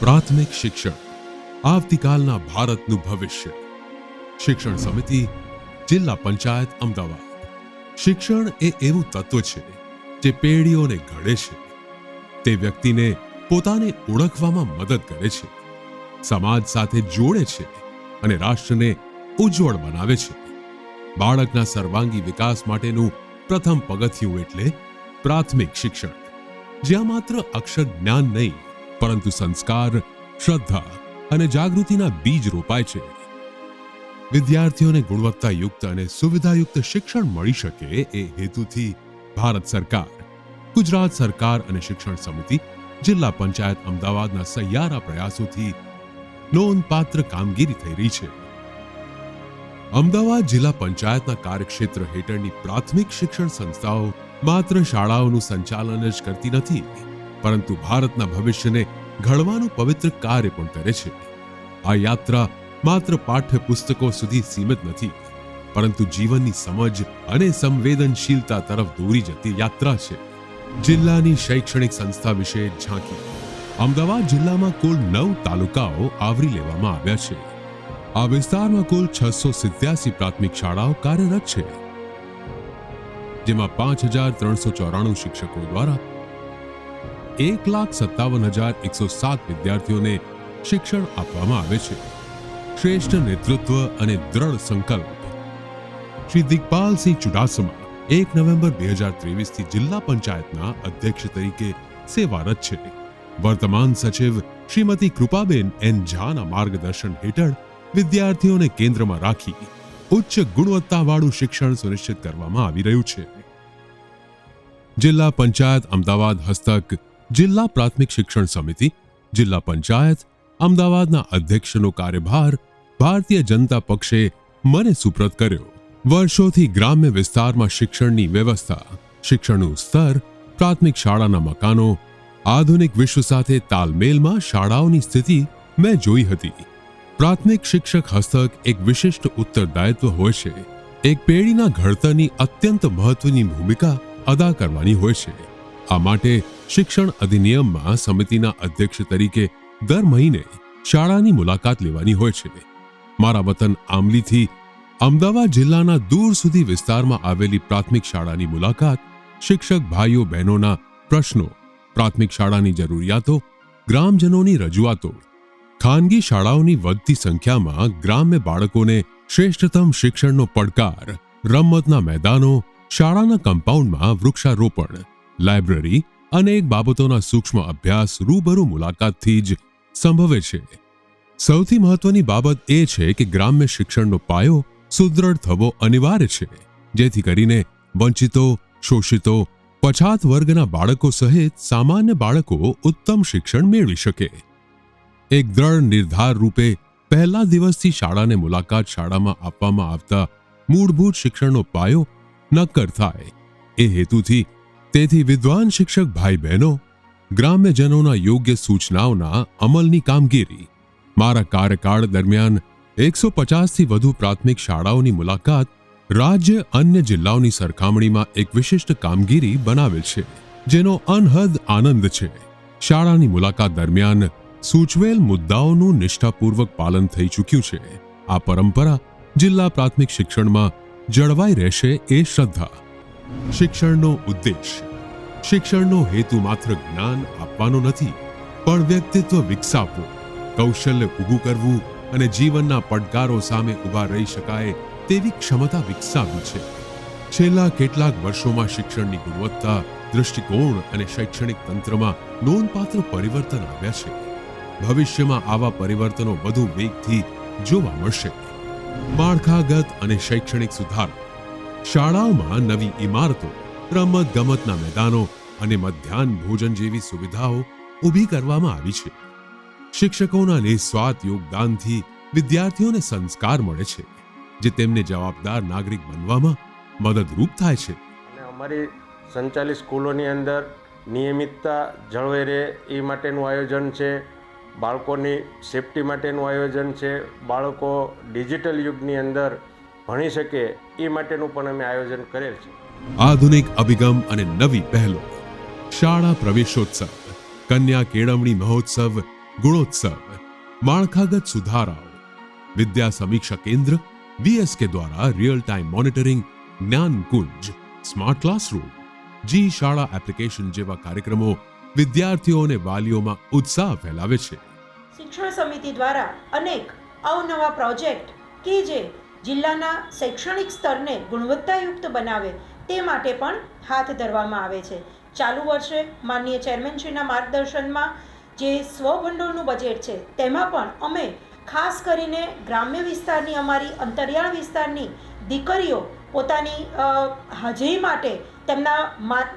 પ્રાથમિક શિક્ષણ. આવતીકાલના ભારતનું ભવિષ્ય. શિક્ષણ સમિતિ, જિલ્લા પંચાયત, અમદાવાદ. શિક્ષણ એ એવું તત્વ છે જે પેઢીઓને ઘડે છે. તે વ્યક્તિને પોતાને ઓળખવામાં મદદ કરે છે. સમાજ સાથે જોડે છે અને રાષ્ટ્રને ઉજ્જવળ બનાવે છે. બાળકના સર્વાંગી વિકાસ માટેનું પ્રથમ પગથિયું એટલે પ્રાથમિક શિક્ષણ. જ્યાં માત્ર અક્ષર જ્ઞાન નહીં પરંતુ સંસ્કાર, શ્રદ્ધા અને જાગૃતિના બીજ રોપાય છે. વિદ્યાર્થીઓને ગુણવત્તાયુક્ત અને સુવિધાયુક્ત શિક્ષણ મળી શકે એ હેતુથી ભારત સરકાર, ગુજરાત સરકાર અને શિક્ષણ સમિતિ, જિલ્લા પંચાયત અમદાવાદના સહિયારા પ્રયાસોથી નોંધપાત્ર કામગીરી થઈ રહી છે. અમદાવાદ જિલ્લા પંચાયતના કાર્યક્ષેત્ર હેઠળની પ્રાથમિક શિક્ષણ સંસ્થાઓ માત્ર શાળાઓનું સંચાલન જ કરતી નથી પરંતુ ભારતના ભવિષ્યને ઘડવાનું પવિત્ર કાર્ય પણ કરે છે. આ યાત્રા માત્ર પાઠ્યપુસ્તકો સુધી સીમિત નથી, પરંતુ જીવનની સમજ અને સંવેદનશીલતા તરફ દોરી જતી યાત્રા છે. જિલ્લાની શૈક્ષણિક સંસ્થા વિશે ઝાંકી અમદાવાદ જિલ્લામાં કુલ નવ તાલુકાઓ આવરી લેવામાં આવ્યા છે. આ વિસ્તારમાં કુલ છસો સિત્યાસી પ્રાથમિક શાળાઓ કાર્યરત છે. જેમાં પાંચ હજાર ત્રણસો ચોરાણું શિક્ષકો દ્વારા એક લાખ સત્તાવન હજાર એકસો સાત વિદ્યાર્થીઓને શિક્ષણ આપવામાં આવે છે. શ્રેષ્ઠ નેતૃત્વ અને દ્રઢ સંકલ્પ. શ્રી દિગ્પાલસિંહ ચુડાસમા એક નવેમ્બર બે હજાર ત્રેવીસથી જિલ્લા પંચાયતના અધ્યક્ષ તરીકે સેવારત છે. વર્તમાન સચિવ શ્રીમતી કૃપાબેન એન ઝાના માર્ગદર્શન હેઠળ વિદ્યાર્થીઓને કેન્દ્રમાં રાખી ઉચ્ચ ગુણવત્તાવાળું શિક્ષણ સુનિશ્ચિત કરવામાં આવી રહ્યું છે. જિલ્લા પંચાયત અમદાવાદ હસ્તક જિલ્લા પ્રાથમિક શિક્ષણ સમિતિ, જિલ્લા પંચાયત, અમદાવાદના અધ્યક્ષનો કાર્યભાર ભારતીય જનતા પક્ષે મને સુપ્રત કર્યો. વર્ષોથી ગ્રામ્ય વિસ્તારમાં શિક્ષણની વ્યવસ્થા, શિક્ષણનું સ્તર, પ્રાથમિક શાળાના મકાનો, આધુનિક વિશ્વ સાથે તાલમેલમાં શાળાઓની સ્થિતિ મેં જોઈ હતી. પ્રાથમિક શિક્ષક હસ્તક એક વિશિષ્ટ ઉત્તરદાયિત્વ હોય છે. એક પેઢીના ઘડતરની અત્યંત મહત્વની ભૂમિકા અદા કરવાની હોય છે. આ માટે શિક્ષણ અધિનિયમમાં સમિતિના અધ્યક્ષ તરીકે દર મહિને શાળાની મુલાકાત લેવાની હોય છે. મારા વતન આમલીથી અમદાવાદ જિલ્લાના દૂર સુધી વિસ્તારમાં આવેલી પ્રાથમિક શાળાની મુલાકાત શિક્ષક ભાઈઓ બહેનોના પ્રશ્નો, પ્રાથમિક શાળાની જરૂરિયાતો, ગ્રામજનોની રજૂઆતો, ખાનગી શાળાઓની વધતી સંખ્યામાં ગ્રામ્ય બાળકોને શ્રેષ્ઠતમ શિક્ષણનો પડકાર, રમતના મેદાનો, શાળાના કમ્પાઉન્ડમાં વૃક્ષારોપણ લાઇબ્રેરી અનેક બાબતોના સૂક્ષ્મ અભ્યાસ રૂબરૂ મુલાકાતથી જ સંભવે છે. સૌથી મહત્વની બાબત એ છે કે ગ્રામ્ય શિક્ષણનો પાયો સુદૃઢ થવો અનિવાર્ય છે. જેથી કરીને વંચિતો, શોષિતો, પછાત વર્ગના બાળકો સહિત સામાન્ય બાળકો ઉત્તમ શિક્ષણ મેળવી શકે. એક દ્રઢ નિર્ધાર રૂપે પહેલા દિવસથી શાળાને મુલાકાત શાળામાં આપવામાં આવતા મૂળભૂત શિક્ષણનો પાયો નક્કર થાય. એ હેતુથી તેથી વિદ્વાન શિક્ષક ભાઈ બહેનો ગ્રામ્યજનોના યોગ્ય સૂચનાઓના અમલની કામગીરી, મારા કાર્યકાળ દરમિયાન એકસો પચાસથી વધુ પ્રાથમિક શાળાઓની મુલાકાત, રાજ્ય અન્ય જિલ્લાઓની સરખામણીમાં એક વિશિષ્ટ કામગીરી બનાવેલ છે, જેનો અનહદ આનંદ છે. શાળાની મુલાકાત દરમિયાન સૂચવેલ મુદ્દાઓનું નિષ્ઠાપૂર્વક પાલન થઈ ચૂક્યું છે. આ પરંપરા જિલ્લા પ્રાથમિક શિક્ષણમાં જળવાઈ રહેશે એ શ્રદ્ધા. શિક્ષણનો ઉદ્દેશ. શિક્ષણનો હેતુ માત્ર જ્ઞાન આપવાનો નથી, પણ વ્યક્તિત્વ વિકસાવવું, કૌશલ્ય ઊભું કરવું અને જીવનના પડકારો સામે ઊભા રહી શકાય તેવી ક્ષમતા વિકસાવવી છે. છેલ્લા કેટલાક વર્ષોમાં શિક્ષણની ગુણવત્તા, દૃષ્ટિકોણ અને શૈક્ષણિક તંત્રમાં નોંધપાત્ર પરિવર્તન આવ્યા છે. ભવિષ્યમાં આવા પરિવર્તનો વધુ વેગથી જોવા મળશે. માળખાગત અને શૈક્ષણિક સુધારો શાળાઓમાં નવી ઇમારતો રમત ગમતના મેદાનો અને મધ્યાહન ભોજન જેવી સુવિધાઓ ઊભી કરવામાં આવી છે. શિક્ષકોના નિસ્વાર્થ યોગદાનથી વિદ્યાર્થીઓને સંસ્કાર મળે છે, જે તેમને જવાબદાર નાગરિક બનવામાં મદદરૂપ થાય છે. અને અમારી સંચાલિત સ્કૂલોની અંદર નિયમિતતા જળવાઈ રહે એ માટેનું આયોજન છે, બાળકોની સેફટી માટેનું આયોજન છે, બાળકો ડિજિટલ યુગની અંદર ભણી શકે એ માટેનું પણ અમે આયોજન કરેલ છે. આધુનિક અભિગમ અને નવી પહેલો. શાળા પ્રવેશોત્સવ કન્યા કેળવણી મહોત્સવ ગુણોત્સવ માળખાગત સુધારાઓ વિદ્યા સમીક્ષા કેન્દ્ર વીએસકે દ્વારા રિયલ ટાઈમ મોનિટરિંગ જ્ઞાન કુંજ સ્માર્ટ ક્લાસરૂમ જી શાળા એપ્લિકેશન જેવા કાર્યક્રમો વિદ્યાર્થીઓ અને વાલીઓમાં ઉત્સાહ ફેલાવે છે. શિક્ષણ સમિતિ દ્વારા અનેક અવનવા પ્રોજેક્ટ કે જે જિલ્લાના શૈક્ષણિક સ્તરને ગુણવત્તાયુક્ત બનાવે તે માટે પણ હાથ ધરવામાં આવે છે. ચાલુ વર્ષે માનનીય ચેરમેનશ્રીના માર્ગદર્શનમાં જે સ્વભંડોળનું બજેટ છે, તેમાં પણ અમે ખાસ કરીને ગ્રામ્ય વિસ્તારની અમારી અંતરિયાળ વિસ્તારની દીકરીઓ પોતાની હાજરી માટે તેમના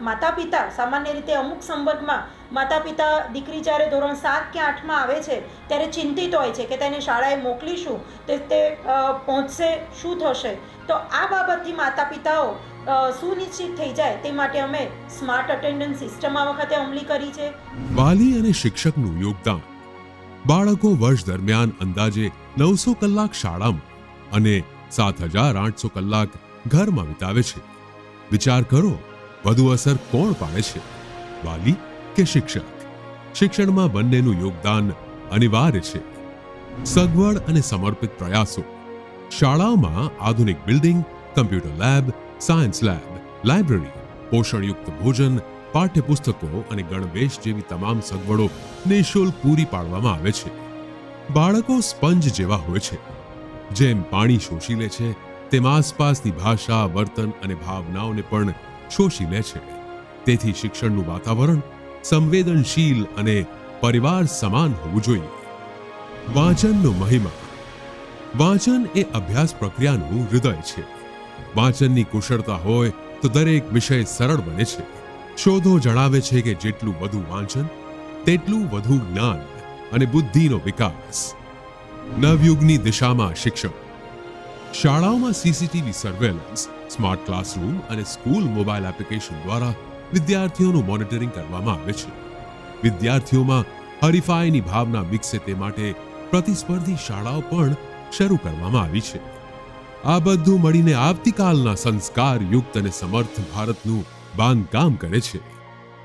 માતા પિતા સામાન્ય રીતે અમુક સંવર્ગમાં માતા પિતા દીકરી જ્યારે ધોરણ સાત કે આઠમાં આવે છે, ત્યારે ચિંતિત હોય છે કે તેને શાળાએ મોકલીશું, તે તે પહોંચશે, શું થશે? તો આ બાબતથી માતા પિતાઓ સુનિશ્ચિત થઈ જાય તે માટે અમે સ્માર્ટ અટેન્ડન્સ સિસ્ટમ આ વખતે અમલી કરી છે. વાલી અને શિક્ષકનું યોગદાન. બાળકો વર્ષ દરમિયાન અંદાજે નવસો કલાક શાળામાં અને સાત હજાર આઠસો કલાક ઘરમાં વિતાવે છે. વિચાર કરો, વધુ અસર કોણ પાડે છે? વાલી કે શિક્ષક? શિક્ષણમાં બંનેનું યોગદાન અનિવાર્ય છે. સગવડ અને સમર્પિત પ્રયાસો. શાળાઓમાં આધુનિક building, computer lab, science lab, library, પોષણયુક્ત ભોજન, પાઠ્યપુસ્તકો અને ગણવેશ જેવી તમામ સગવડો નિઃશુલ્ક પૂરી પાડવામાં આવે છે. બાળકો સ્પંજ જેવા હોય છે. જેમ પાણી શોષી લે છે, તેમ આસપાસની ભાષા, વર્તન અને ભાવનાઓને પણ શોષી લે છે. તેથી શિક્ષણનું વાતાવરણ સંવેદનશીલ અને પરિવાર સમાન હોવું જોઈએ. વાંચનનો મહિમા. વાંચન એ અભ્યાસ પ્રક્રિયાનું હૃદય છે. વાંચનની કુશળતા હોય તો દરેક વિષય સરળ બને છે. શોધો જણાવે છે કે જેટલું વધુ વાંચન, તેટલું વધુ જ્ઞાન અને બુદ્ધિનો વિકાસ. નવયુગની દિશામાં શિક્ષણ. શાળાઓમાં સીસીટીવી સર્વેલન્સ સ્માર્ટ ક્લાસરૂમ અને સ્કૂલ મોબાઈલ એપ્લિકેશન દ્વારા વિદ્યાર્થીઓનું મોનિટરિંગ કરવામાં આવે છે. વિદ્યાર્થીઓમાં હરીફાઈની ભાવના વિકસે તે માટે પ્રતિસ્પર્ધી શાળાઓ પણ શરૂ કરવામાં આવી છે. આ બધું મળીને આવતીકાલના સંસ્કાર યુક્ત અને સમર્થ ભારતનું બાંધકામ કરે છે.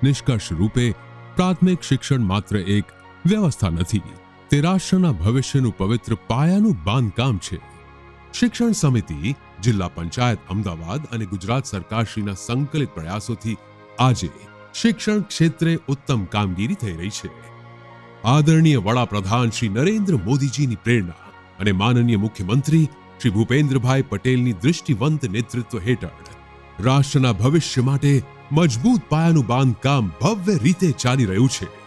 નિષ્કર્ષ રૂપે, પ્રાથમિક શિક્ષણ માત્ર એક વ્યવસ્થા નથી, તે રાષ્ટ્રના ભવિષ્યનું પવિત્ર પાયાનું બાંધકામ છે. શિક્ષણ સમિતિ, જિલ્લા પંચાયત, અમદાવાદ અને ગુજરાત સરકારશ્રીના સંકલિત પ્રયાસોથી આજે શિક્ષણ ક્ષેત્રે ઉત્તમ કામગીરી થઈ રહી છે. આદરણીય વડાપ્રધાન શ્રી નરેન્દ્ર મોદીજીની પ્રેરણા અને માનનીય મુખ્યમંત્રી શ્રી ભૂપેન્દ્રભાઈ પટેલની દૃષ્ટિવંત નેતૃત્વ હેઠળ રાષ્ટ્રના ભવિષ્ય માટે મજબૂત પાયાનું બાંધકામ ભવ્ય રીતે ચાલી રહ્યું છે.